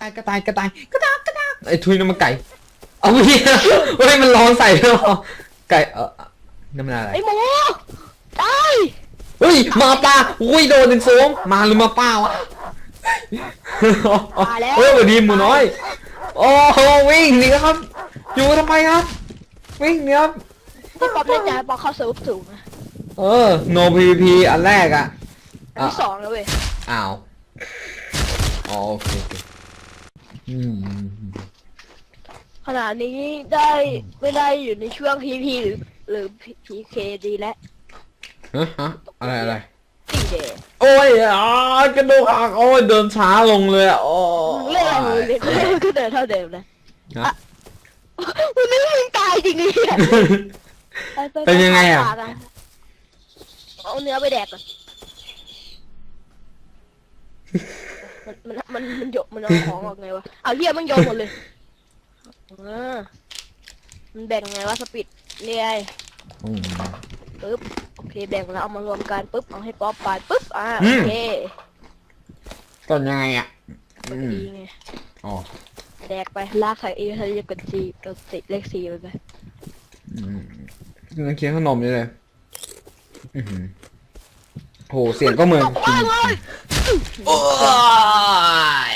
ตายกระต่ายกระต่ายกระตากกระตากไอ้ทุยน้ำมันไก่ เอาเฮียเฮ้ยมันร้องใส่ด้วยเหรอไก่เออน้ำมันอะไรไอ้หมูตายเฮ้ยหมาป่าอุ้ยโดนหนึ่งโฟมมาหรือหมาป่าวะเฮ้ยสวัสดีหมูน้อย โอ้โหวิ่งหนีครับ อยู่ทำไมครับ วิ่งหนีครับที่ป๊อปเล่นใจป๊อปเข้าเซิร์ฟสูงนะเออ no PVP อันแรกอะอันที่สองแล้วเว้ยอ้าวอ๋อโอเคโอเคอืมขณะนี้ได้ไม่ได้อยู่ในช่วงพีพีหรือหรือพีเคดีแล้วฮะฮะอะไรอะไร สี่เดย์โอ้ยอ่ากระดูกหักโอ้ยเดินช้าลงเลยอะโอ้เรื่องอะไรมึงเรียกก็เดินเท่าเดิมนะฮะ มึงนึกว่ามึงตายจริงเลยอะไปไปเป็นยังไงอะปากเอาเนื้อไปแดกก่อน มันมันมันมันโยกมันเอาของออกไงวะ เอาเรียมันโยนหมดเลยเออมันแบ่งไงวะสปิดเนี่ยไงอืมปึ๊บโอเคแบ่งแล้วเอามารวมกันปึ๊บเอาให้ป๊อปไปปึ๊บอ่าอืโอมเคต้นยังไงอะกอืดมดีไงอ๋อแดกไปลากใส่เอทะเลกดซีกดสิเลขสี่ไปไปอืมนั่งเคี้ยวขนมอยู่เลย อือหือโหเสียงก็เหมือนกิน โอ้ย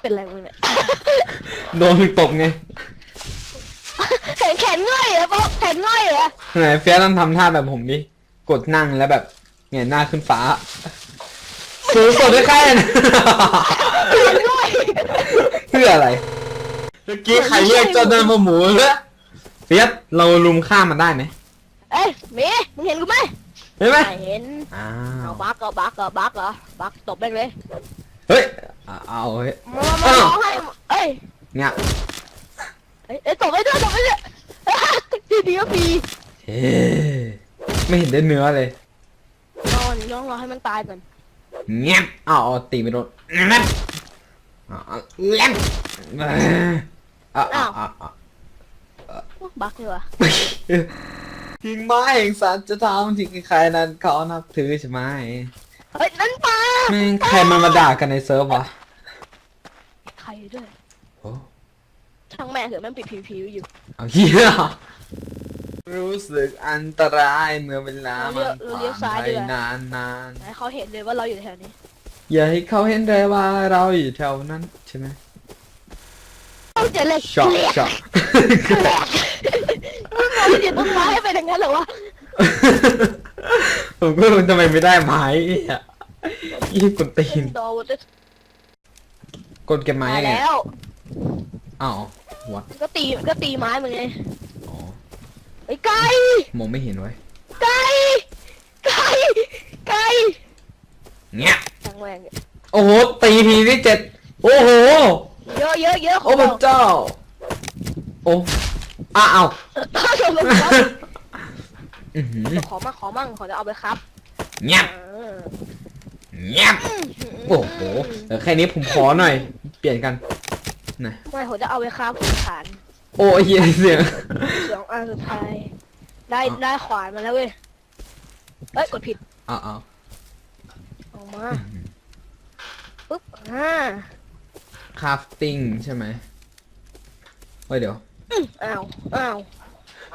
เป็นไรมึงเนี่ยโดนมึงตบไงแขนแขนง่อยเหรอป๊อปแขนง่อยเหรอไหนเฟียสต้องทำท่าแบบผมดิกดนั่งแล้วแบบเงยหน้าขึ้นฟ้า สูงกดได้แค่นั้นแขนง่อยเพื่ออะไรเมื่อกี้ใครเรียกเจ้าเดินมาหมูเลยเฟียสเราลุมฆ่ามันได้ไหมเอ้ยเมย์มึงเห็นกูไหม เห็นไหมไม่เห็นอ้าเอาวบักเหรอบักเหรอบักเหรอบักตบแม่งเลยเฮ้ยเอาเอาเฮ้ย มามาร้องให้เอ้ยเนี่ยเอ้ยเอ้ยตบไปด้วยตบไปด้วยทีเดียวฟรีเฮ้ไม่เห็นได้เนื้อเลยนอนน้องรอให้มันตายก่อนเงียบอ้าวเอาตีไม่โดนเงียบอ้าวเงียบอ้าวอ้าวอ้าวอ้าวบักเลยวะ ทิ้งไม้แห่งสัจธรรมที่ใครๆนั้นเขานับถือใช่ไหมเฮ้ยนั่นปลาแม่งใครมันมาด่ากันในเซิร์ฟวะใครด้วยโอ้ช่างแม่เถอะแม่งปิดผิวผิวอยู่เอาเหี้ยรู้สึกอันตรายเมื่อเวลามันผ่านไปนานนานให้เขาเห็นเลยว่าเราอยู่แถวนี้ๆอย่าให้เขาเห็นเลยว่าเราอยู่แถวนั้นใช่ไหมเขาจะเล็กช็อกเล็กช็อก เป็นอย่างนั้นเหรอวะผมก็รู้ทำไมไม่ได้ไม้อะยี่กดตีนดอวจะกดเก็บไม้มายังไงแล้วอ้าววะก็ตีก็ตีไม้มึงไงอ๋อไอ้ไก่มองไม่เห็นไว้ยไก่ไก่ไก่เงี้ยช่างแม่งโอ้โหตีทีที่เจ็ดโอ้โห เยอะเยอะเยอะขโอ้องพระเราเจ้า โอ้อ้าว ถ้าเราเอา อื้อหือขอมั่งขอมั่งขอจะเอาไปครับเงียบเออเงียบโอ้โหเดี๋ยวแค่นี้ผมขอหน่อย เปลี่ยนกันนะไม่ผมจะเอาไปครับขุนฐานโอ้ยเหี้ยเสียง สองอันสุดท้าย ได้ได้ขวานมาแล้วเว้ยเอ้ยกดผิดอ้าวอ้าวออกมาปุ๊บอ่าคราฟติ้งใช่ไหมเฮ้ยเดี๋ยวอื้ออ้าวอ้าว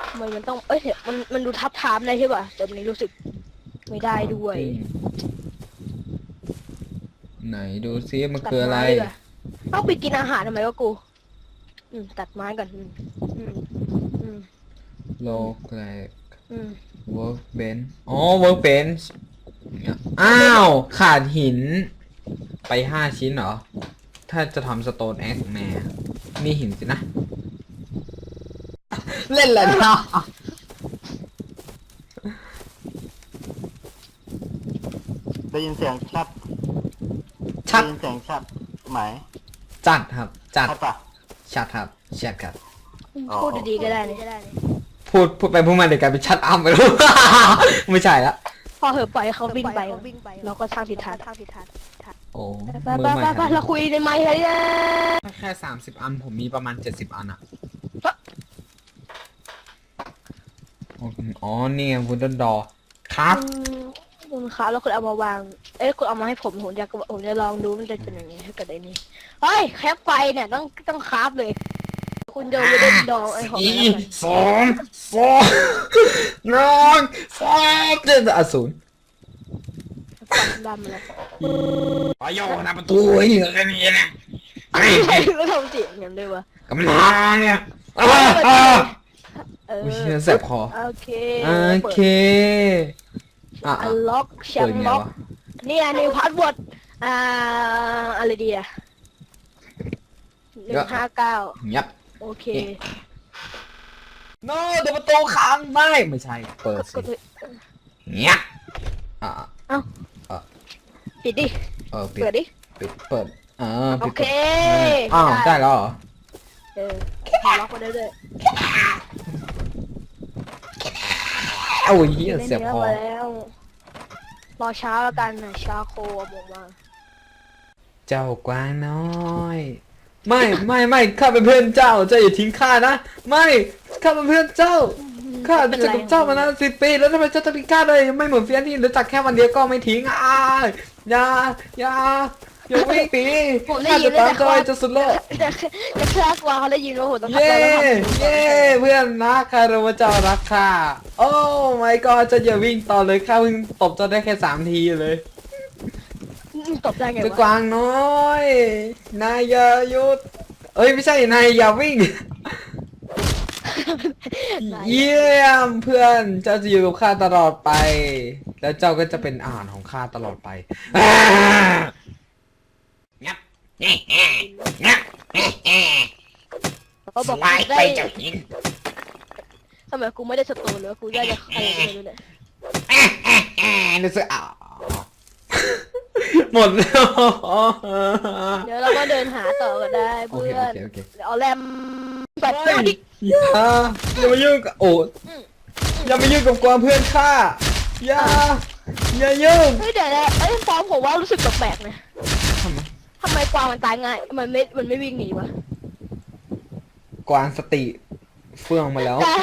ทำไมมันต้อง เอ้ยเดี๋ยวมันมันดูทับทามได้ใช่ป่ะแต่วันนี้รู้สึกไม่ได้ด้วย ไหนดูซิมันตัดคืออะไรไม้ดีกว่าต้องไปกินอาหารทำไมวะกู อืม ตัดไม้ก่อนอืมอืมอืม โลกแรกอืม workbench อ๋อ workbench เนี่ยอ้าว ขาดหิน ไปห้าชิ้นเหรอ ถ้าจะทำ stone axe แม่นี่หินสินะ เล่นแหละนะได้ยินเสียงชัดชัดได้ยินเสียงชัดไหมจัดครับ จัดชัดปะ ชัดครับชัดครับ อ๋อ พูดดีๆก็ได้นี่พูดพูดไปพูดมาเดี๋ยวกลายเป็นชัดอัพไปแล้ว ไม่ใช่ละพอเหอะปล่อยให้เขาวิ่งไปเราก็สร้างทิศทางโอ้ไปมืไปอไปใหม่ไปเราคุยในไมค์เลยนะแค่สามสิบอันผมมีประมาณเจ็ดสิบอันอะ อ๋อนี่ไงวูดดอครับอืมคุณคะแล้วคุณเอามาวาง เอ้ยคุณเอามาให้ผมผมจะผมจะลองดูมันจะเป็นยังไงถ้าเกิดไอ้นี่เฮ้ยแคปไฟเนี่ยต้องต้องคราฟเลย คุณจะไปเล่นดองไอ้ของอีนั้นก่อนสองสองน้องสองเจ็ดอสูรฟันดำเลยไปโยนหน้าประตูไอ้เหี้ยแค่นี้นะไอ้ใครก็ทำเสียงอย่างนั้นด้วยวะกำลังเนี่ย อ้าอ้าเอออุ้ยแสบคอ โอเคโอเค อะอันล็อกแชเปิดมไงล็อกวะนี่อันนี้พาสเวิร์ดอ่าอะไรดีอะหนึ่งห้าเก้าเงียบโอเคโน้เดี๋ยวประตูค้างไม่ไม่ใช่ เปิดกสิดเลยเงียบอะปิดดิ เออปิดเปิดดิ ปิดเปิดอ่าโอปิดเคอ้าวได้แล้วเหรอ เออล็อกไปได้เลย เอ้าเหี้ยได้เสียบเนื้อคอมาแล้วรอเช้าแล้วกันนะชาโคเอาผมมาเจ้ากวางน้อย ไม่ไม่ไม่ข้าเป็นเพื่อนเจ้าเจ้าอย่าทิ้งข้านะไม่ข้าเป็นเพื่อนเจ้าข้าเป็นกับเจ้ามานานสิบปีแล้วทำไมเจ้าต้องทิ้งข้าเลยไม่เหมือนเฟียสที่รู้จักแค่วันเดียวก็ไม่ทิ้งอ่าอย่าอย่า อย่าวิ่งหนีผมได้ข้ายิจะนเลยตามนะเจ้าว่าให้จะสุดโลกจะจะคลากว่าเขาได้ยินว่าผมต้องทำเย้แล้วต้องทำเย้ เพื่อนนะข้ารู้ว่าเจ้ารักข้าโอ้ my god เจ้าอย่าวิ่งต่อเลยข้าเพิ่งตบเจ้าได้แค่สามทีเลยอืมตบได้ไงเจ้ากวะวางน้อย นายอย่าหยุด เอ้ย ไม่ใช่ นายอย่าวิ่งเยี่ยมเพื่อนเจ้าจะอยู่กับข้าตลอดไป แล้วเจ้าก็จะเป็นอาหารของข้าตลอดไปงับงับ เขาบอกลายกูไปได้เจ้าหินทำไมกูไม่ได้สตูนเลยกูได้จะอะไรไม่รู้เนี่ยรู้สึกอ้าวหมดแล้วเดี๋ยวเราก็เดินหาต่อก็ได้โอเพื่เคอโอนเคโอเคเดี๋ยวเอาแรมปัดเฮ้ยอย่าอย่ามายุ่งกับโอ้อย่ามายุ่งกับความเพื่อนข้าอย่าอย่ายุ่ง เฮ้ยเดี๋ยวนะเอ้ยฟอร์มผมว่ารู้สึกแปลกๆนะทำไม ทำไมกวางมันตายง่าย มันไม่ มันไม่วิ่งหนีวะกวางสติเฟื่องมาแล้วแต่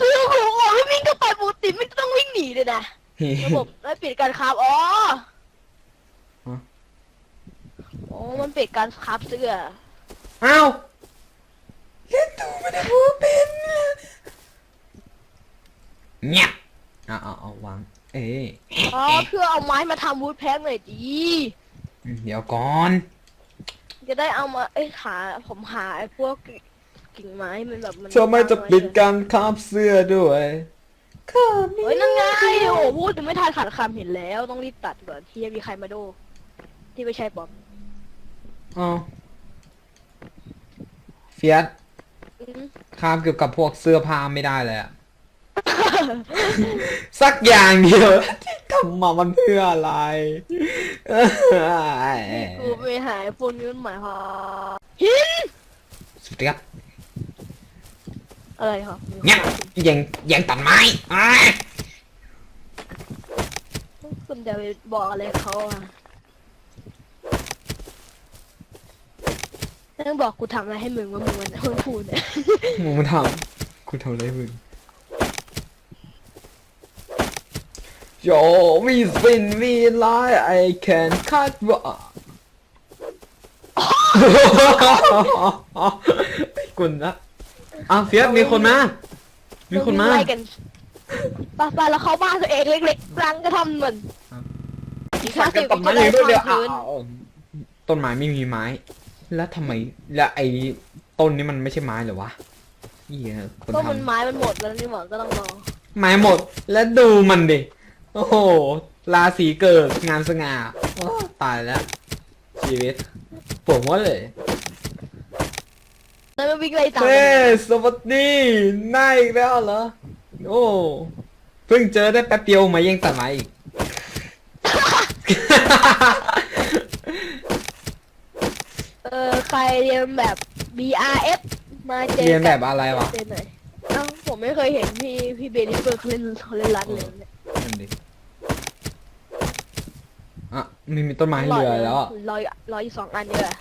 คือผมบอกให้วิ่งเข้าไปปกติไม่ต้องวิ่งหนีเลยนะระบบไม่ปิดการคาบอ๋อฮะโอ้มันปิดการคาบเสื้ออ้าวเล่นตูไม่ได้พูดเป็นเงียบเอาเอาเอาวาง เอ้ยอ๋อเพื่อเอาไม้มาทำวูดแพ็กหน่อยดี เดี๋ยวก่อนจะได้เอามาเอ้ยหาผมหาไอ้พวกกิ่งไม้มันแบบมันทำไมจะปิดการคาบเสื้อด้วยข้าไม่เฮ้ยนั่นไงโอ้โหพูดถึงไม่ทันขาดคำเห็นแล้วต้องรีบตัดก่อนที่จะมีใครมาดู ที่ไม่ใช่ป๊อปเอาเฟียสอืมคาบเกี่ยวกับพวกเสื้อผ้าไม่ได้เลยอะ สักอย่างเดียวที่ทำมามันเพื่ออะไรกูไปหาไอ้พวกนี้มันหมายความหินสวัสดีครับอะไรครับเนี่ยยังยังตัดไม้อ่าคุณจะไปบอกอะไรเขาอะต้องบอกกูทำอะไรให้มึงว่ามึงมันมึงพูดเนี่ยมึงมาทำกูทำอะไรมึง โยมีสินมีลาย I can cut ว่าไอ้กุนนะอ้าวเฟียสมีคนมา มีคนมาไล่กันไป้าป้าแล้วเข้าบ้านตัวเองเล็กๆรังก็ทำเหมือนอีกห้าสิบต้นไม้จะได้อย่างเดียวความชื้นอ้าวต้นไม้ไม่มีไม้ แล้วทำไม แล้วไอ้ต้นนี้มันไม่ใช่ไม้เหรอวะเหี้ยคนก็ทมันไม้มันหมดแล้วนี่หว่าก็ต้องรอำไม้หมด แล้วดูมันดิ โอ้โหราศีเกิดงานสง่าโอ้ตายแล้ว ชีวิตผมว่าเลยแล้วมันวิ่งไล่ตามเฮ้สวัสดีนายอีกแล้วเหรอโอ้เพิ่งเจอได้แป๊บเดียวมายังตัดไม้อีก เออใครเรียนแบบ BRF มาเจอเรียนแบกับอะไรวะ เจอหน่อยเอ้าผมไม่เคยเห็นพี่พี่เบลิเฟอร์เขาเล่นเขาเล่นรัดเลยเนี่ย นั่นดิอะไม่มีต้นไม้เหลือแล้วอะรอยรอยอยู่สองอันเนี่ย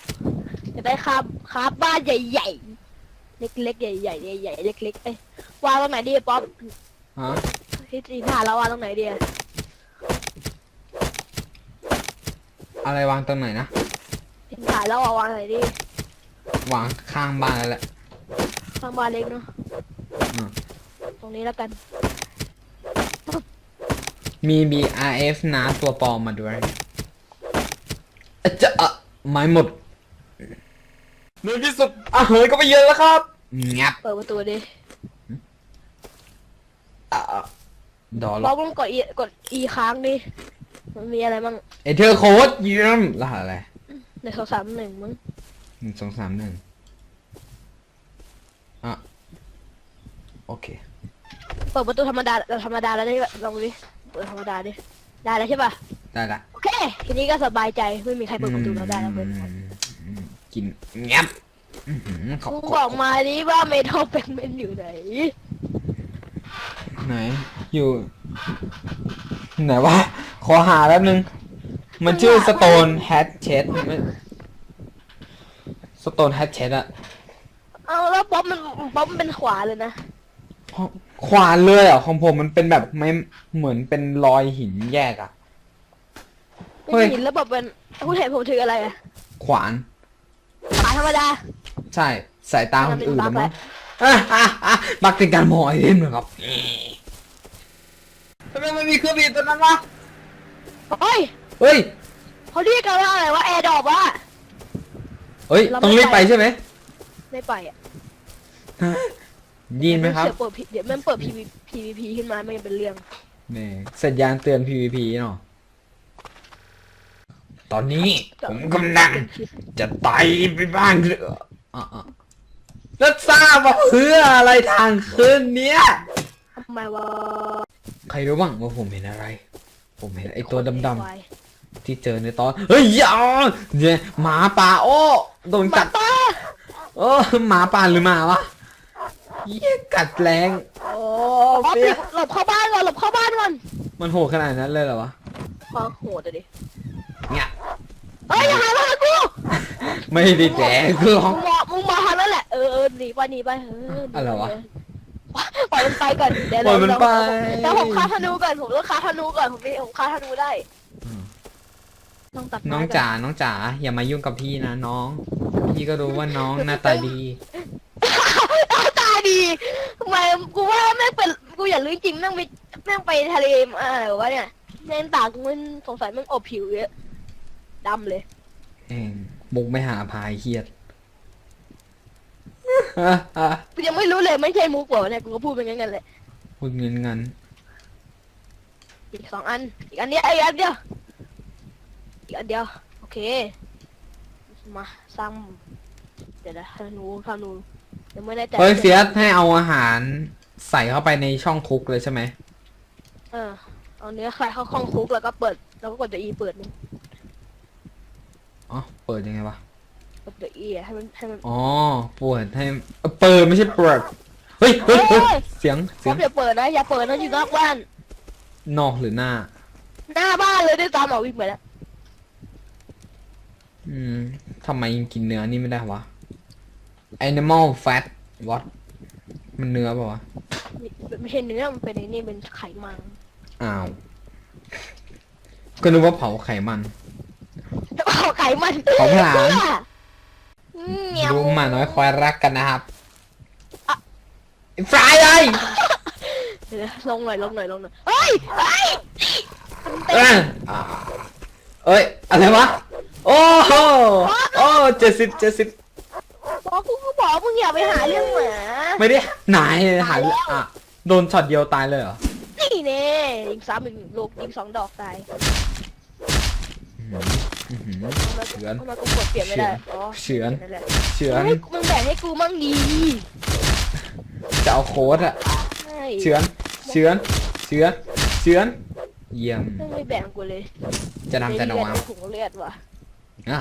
จะได้คาบคาบบ้านใหญ่ๆ เล็กๆใหญ่ๆใหญ่ๆเล็กๆเอ้ยวางตรงไหนดีป๊อปฮะที่จีนหาแล้ววางตรงไหนดีอะอะไรวางตรงไหนนะทิ้งถ่ายแล้วเอาวางไหนดิวางข้างบ้านแล้วแหละข้างบ้านเล็กเนาะอืมตรงนี้แล้วกันมี BRF นะตัวปลอมมาด้วย อะจะอะไม้หมดในที่สุดอาเหยก็ไปเยอะแล้วครับงับเปิดประตูดิอะดอลลองลองกด E กด E ค้างดิมันมีอะไรบ้างเอเธอร์โค้ดเยี่ยมรหัสอะไรในโทรศัพท์หนึ่งมั้งหนึ่งสองสามหนึ่งอะ โอเค เปิดประตูธรรมดาธรรมดาแล้วได้ลองดูดิเปิดธรรมดาดิ ได้แล้วใช่ป่ะ ได้ละโอเค ทีนี้ก็สบายใจ ไม่มีใครเปิดประตูเราได้แล้วเพื่อนอืมกินงับอื้อหือขอบกูคุณบอกมาดิว่าเมทัลเป็นเมนอยู่ไหน ไหน อยู่ ไหนวะ ขอหาแป๊บนึง มันชื่อ Stone Hatchet สโตนแฮตเช t อะเอาแล้วป๊อปมันป๊อปมันเป็นขวาเลยนะ ขวานเลยเหรอะของผมมันเป็นแบบไม่เหมือนเป็นรอยหินแยกอะเฮ้ไม่ยเห็นแล้วแบบเป็นผู้เห็นผมถืออะไรอะขวาน ขวาธรรมดา ใช่สายตาคนอื่นมันะนเป็นบั๊มั้กงอะอะอะบักเป็นการมองไอเทมนะครับทำไมมันมีเครื่องบินตัวนั้นวะเฮ้ยเฮ้ยเขาเรียกกันว่าอะไรวะแอร์ดรอปวะ เฮ้ยเราไม่ต้องรีบไปไป ใช่ไหมไม่ไปอะ ยินไหมครับ เดี๋ยวเปิด P- เดี๋ยวมันเปิด PV PVP ขึ้นมาไม่เป็นเรื่อง นี่สัญญาณเตือน PVP เนาะตอนนี้ผมกำลังเป็นคลิปจะไต่ไปบ้านเรืออะอะแล้วทราบว่าเพื่ออะไรทางขึ้นเนี้ยทำไมวะใครรู้บ้างว่าผมเห็นอะไร ผมเห็นไอ้ตัวดำไวๆที่เจอในตอน เฮ้ยอย่าเนี่ยหมาป่าโอ้โดนหมากัดป่าโอ้หมาป่าหรือหมาวะ เหี้ยกัดแรงโอ้อ๋อเปียหลบเข้าบ้านก่อนหลบเข้าบ้านก่อนมันโหดขนาดนั้นเลยเหรอวะพอโหดอะดิเนี่ยเฮ้ยอย่าหามากูไม่ได้แดกกูหรอกมึงมามึงมาทางนั้นแหละเออเออหนีไปหนีไปเออหนีปอะไรวะปล่อยมันไปก่อนเดี๋ยวปล่อยมันไป เดี๋ยวผมคาธนูก่อนผมต้องคาธนูก่อนผมมีผมคาธนูได้ต้องตัดไม้น้องก่จ๋าน้องจ๋าอย่ามายุ่งกับพี่นะน้อง พี่ก็รู้ว่าน้องหน้าตาดีตา ดีทำไมกูว่าแม่งเป็นกูอยากรู้จริงๆแม่งไปแม่งไปทะเลมาอะไรวะเนี่ยแม่งตากูมันสงสัยแม่งอบผิวเยอะดำเลยเองมุกไม่หาพายเครียดกูยังไม่รู้เลยไม่ใช่มุกเปล่าเนี่ยกูก็พูดเป็นงั้นๆเลยพูดเงินเงินอีกสองอันอีกอันเดียวอีกอันเดียวอีกอันเดียวโอเคมาสร้างเดี๋ยวนะธนูธนู ยังไม่ได้แต่เฮ้ยเฟียสให้เอาอาหารใส่เข้าไปในช่องคุกเลยใช่ไหมเออเอาเนื้อใส่เข้าข้องคุกแล้วก็เปิด แล้วก็กดตัวอีเปิดมันอ๋อเปิดยังไงวะกดตัวอีให้มันให้มัน อ๋อเปิดให้เอ่อเปิดไม่ใช่เปิดเฮ้ยเฮ้ยเฮ้ยเฮ้ย เสียงเพเสียงราะอย่าเปิดนะอย่าเปิดนะอยู่นอกบ้าน นอกหรือหน้า หน้าบ้านเลยด้วยตามหมอวิ่งไปแล้วอืมทำไมยังกินเนื้อนี่ไม่ได้วะ animal fat what มันเนื้อเปล่าวะไม่ไม่ใช่เนื้อมันเป็นไอ้นี่เป็นไขมันอ้าว ก็นึกว่าเผาไขมันเอาไขมันเผาผลาญเหนียว ดูหมาน้อยควายรักกันนะครับฟรายเลยเดี๋ยวนะลงหน่อยลงหน่อยลงหน่อยเฮ้ยเฮ้ยเต็เอ้มยอ่าเอ้ย อะไรวะ โอ้โหโอ้เจ็ดสิบเจ็ดสิบ บอกกูก็บ อกมึงอย่าไปหาเรื่องหมาไม่ได้ไหนหาตายแล้วอะโดนช็อตเดียวตายเลยเหรอนี่แน่ยิงซ้ำอีกลูกยิงสองดอกตายอื้อหือทำไมเฉือนทำไมกูกดเปลี่ยนไม่ได้อ๋อเฉือน นั่นแหละเฉือนให้มึงแบ่งให้กูมั่งดีจะเอาโค้ดอะใช่เฉือนเฉือนเฉือนเฉือน เยี่ยม ไม่ไม่แบ่งกูเลยจะทำจะนเลืวาอดถุงเลือดว่ะอะ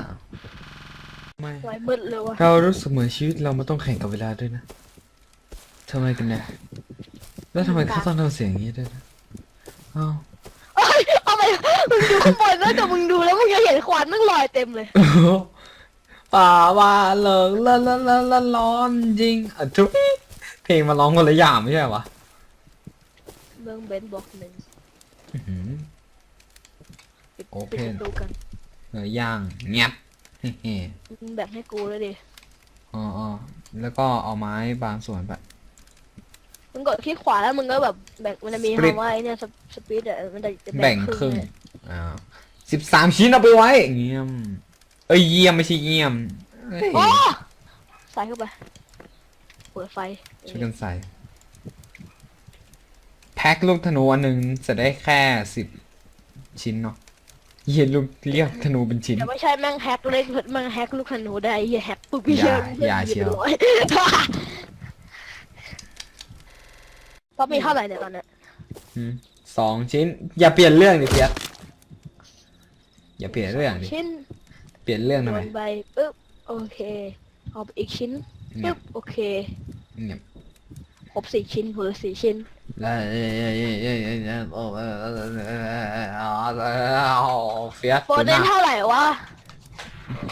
ไม่ ไว้มืดเลยว่ะเรารู้สึกเหมือนชีวิตเรามันต้องแข่งกับเวลาด้วยนะทำไมกันเนี่ยแล้วทำไมเขาต้องทำเสียงอย่างนี้ด้วยนะอ้าวเอ้ยเอาไปมึงดูข้างบนแล้วแต่มึงดูแล้วมึงจะเห็นควันมึงลอยเต็มเลยป่าว่าเลิกละละละละร้อนจริงอะทุกเพลงมาร้องคนละอย่างไม่ใช่เหรอวะเมืองเบนบอกหนึ่งอื้อหือ ปิดโอปิดเพปนระตูกัน เนื้อย่างเงียบเฮ้ มึงแบ่งให้กูเลยดิๆอ๋ออ๋อแล้วก็เอาไม้บางส่วนไป มึงกดคลิกขวาแล้วมึงก็แบบแบ่งมันจะมี Split คำว่าไอ้เนี่ยสปีดอะมันจะจะแบ่งครึ่งเลยอ่าสิบสามชิ้นเอาไปไว้เงียม เอ้ยเยี่ยมไม่ใช่เยี่ยมเอ้ยโอ้ใส่เข้าไปเปิดไฟช่วยกันใส่ แพ็คลูกธนูอันหนึ่งจะได้แค่สิบชิ้นเนาะ เยี่ยลูกเรียกธนูเป็นชิ้น แต่ไม่ใช่แม่งแฮกเล็กแม่งแฮกลูกธนูได้ไอ้เหี้ยแฮกปุ๊บอย่าเหี้อย่าเชียวร้อยป๊อปมีเท่าไหร่เนี่ยตอนเนี้ยอืมสองชิ้น อย่าเปลี่ยนเรื่องดิเพียรอย่าเปลี่ยนเรื่องดิชิ้นเปลี่ยนเรื่องโดทำไมนใบปึ๊บโอเคเอาไปอีกชิ้นเนี่ยปึ๊บโอเคเนี่ยครบสี่ชิ้นเพิ่สี่ชิ้นแล้วเอ้ยเอ้ย เอ้ยเอ้ยเอ้ยเอ้ยโอ้เอ้ยเอ้ยเอ้ยเอ้ยเอ้ยเอ้ยเอาเฟียสโปรเน้นเท่าไหร่วะ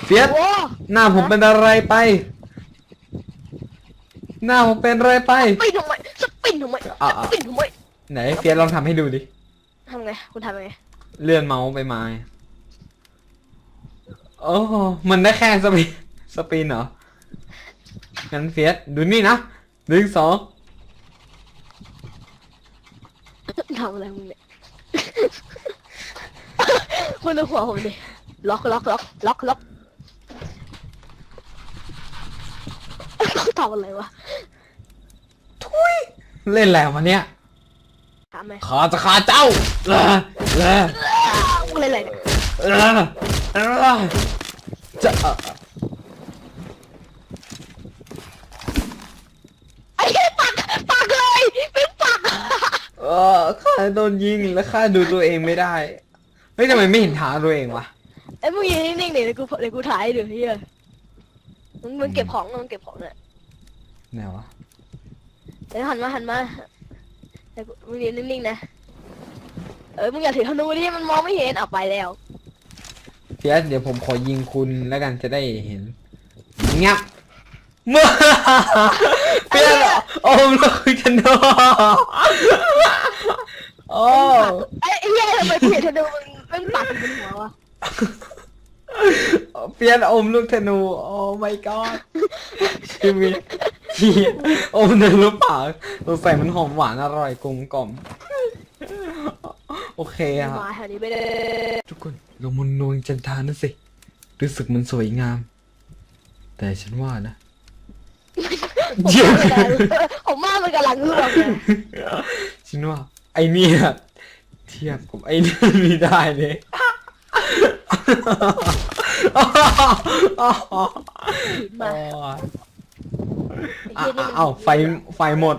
เฟียสโอ้หน้าผมเป็นอะไรไป หน้าผมเป็นอะไรไปปินทำไมสปินทำไมอะสปินทำไมไหนเฟียสลองทำให้ดูดิทำไงคุณทำไงเลื่อนเมาส์ไปม้โอ้มันได้แค่สปีนสปีนเหรองั้นเฟียสดูนี่นะหนึ่งสอง ทำอะไรมึงเนี่ยคุณดูหัวผมดิล็อกล็อกล็อกล็อกล็อกทำอะไรวะทุยเล่นแล้วมาเนี่ยถามไหมขาจะขาเจ้าเออเออมึงเล่นอะไรเนี่ย เออเออจะเออ ไอ้เหี้ยปักปักเลยเป็นปัก เออข้า โดนยิงแล้วข้าดูตัวเองไม่ได้ เฮ้ยทำไมไม่เห็นเท้าตัวเองวะ ไอ้มึงยืนนิ่งๆเดี๋ยวกูเดี๋ยวกูถ่ายให้ดูเฮียมึงมึงเก็บของมึงเก็บของเนี่ยไหนวะ เดี๋ยวหันมาหันมาเดี๋ยวกูมึงยืนนิ่งๆนะ เออมึงอย่าถือธนูดิมันมองไม่เห็นเอาไปแล้วเฟียสเดี๋ยวผมขอยิงคุณแล้วกันจะได้เห็นเงียบเมื่อเฟียสโอ้มลูกฉันโด โอ้ไอ้ไอ้เหี้ยทำไมกูเห็นธนูมึงมันปักอยู่บนหัววะเฟียสอมลูกธนู โอ้ my god ชีวิตเหี้ยอมในรูปปากสงสัยมันหอมหวานอร่อยกลมกล่อม โอเคอะมาแถวนี้ไปเลยทุกคนลงมนนวลจันทานะสิ รู้สึกมันสวยงาม แต่ฉันว่านะ ผมว่ามันกำลังผมว่ามันกำลังเลือกเลยฉันว่า ไอเนี่ยเทียบกับไอเนี่ยไม่ได้เลยหินมาโอ้ยไอ้เหี้ยนี่มันเอ้าไฟไฟหมด